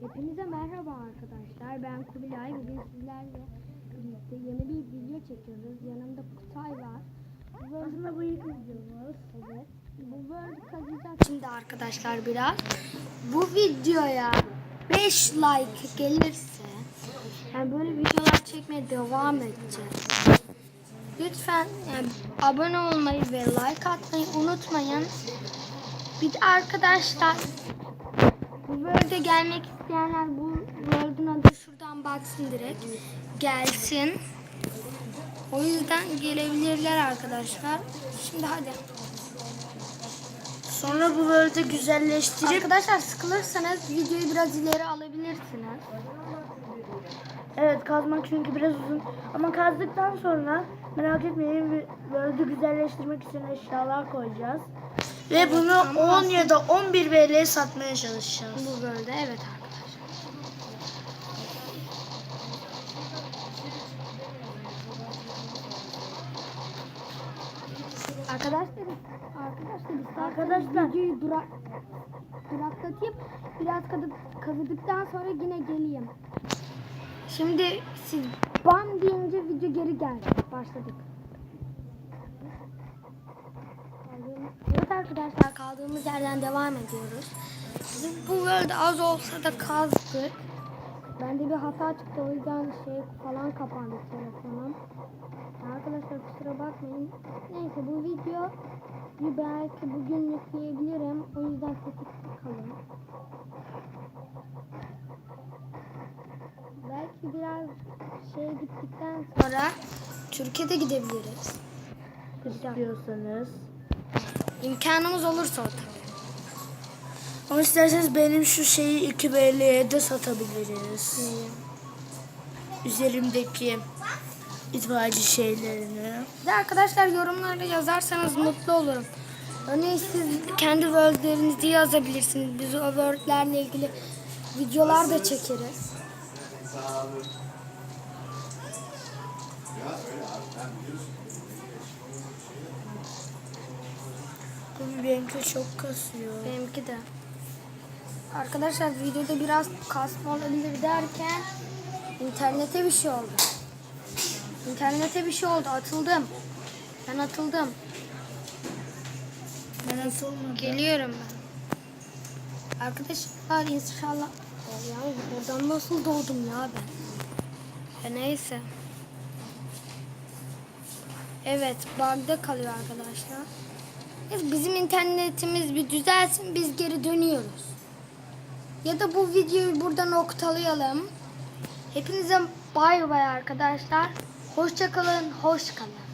Hepinize merhaba arkadaşlar. Ben Kubilay. Bugün sizlerle birlikte yeni bir video çekiyoruz. Yanımda Kutay var. Bu aslında bu ilk videomuz. Evet. Bu World kazıyacağız şimdi arkadaşlar biraz. Bu videoya 5 like gelirse yani böyle videolar çekmeye devam edeceğiz. Lütfen yani abone olmayı ve like atmayı unutmayın. Bir de arkadaşlar bu World'e gelmek isteyenler bu World'un adı şuradan baksın direkt. Gelsin. O yüzden gelebilirler arkadaşlar. Şimdi hadi. Sonra bu böyle güzelleştirip Arkadaşlar sıkılırsanız videoyu biraz ileri alabilirsiniz. Evet kazmak çünkü biraz uzun ama kazdıktan sonra merak etmeyin böyle güzelleştirmek için eşyalar koyacağız. Ve bunu ama 10 ya da 11 VL'ye satmaya çalışacağız. Bu World'e evet arkadaşlar. Arkadaşlar, arkadaşlar Arkadaşlar. videoyu dura, duraklatayım. Biraz kazıp, kazıdıktan sonra yine geleyim. Şimdi siz bam deyince video geri geldi. Başladık. Evet arkadaşlar kaldığımız yerden devam ediyoruz. Biz bu World az olsa da kazdık. Bende bir hata çıktı o yüzden şey falan kapandı telefonum. Arkadaşlar kusura bakmayın. Neyse bu video bir belki bugün yükleyebilirim. O yüzden sessiz kalın. Belki biraz şey gittikten sonra Türkiye'de gidebiliriz. İstiyorsanız. İmkanımız olursa tabii. Ama isterseniz benim şu şeyi 2 VL'ye de satabiliriz. Üzerimdeki itfaiyeci şeylerini. Bir de arkadaşlar yorumlarda yazarsanız mutlu olurum. Örneğin siz kendi wordlerinizi yazabilirsiniz. Biz o wordlerle ilgili videolar da çekeriz. Bu benimki çok kasıyor. Benimki de. Arkadaşlar videoda biraz kasma olabilir derken internete bir şey oldu. İnternete bir şey oldu. Atıldım. Ben atıldım. Ben nasıl olmadı? Geliyorum ben. Arkadaşlar inşallah. Ya oradan nasıl doğdum ya ben? E neyse. Evet bug'da kalıyor arkadaşlar. Bizim internetimiz bir düzelsin biz geri dönüyoruz. Ya da bu videoyu burada noktalayalım. Hepinize bay bay arkadaşlar. Hoşça kalın, hoş kalın.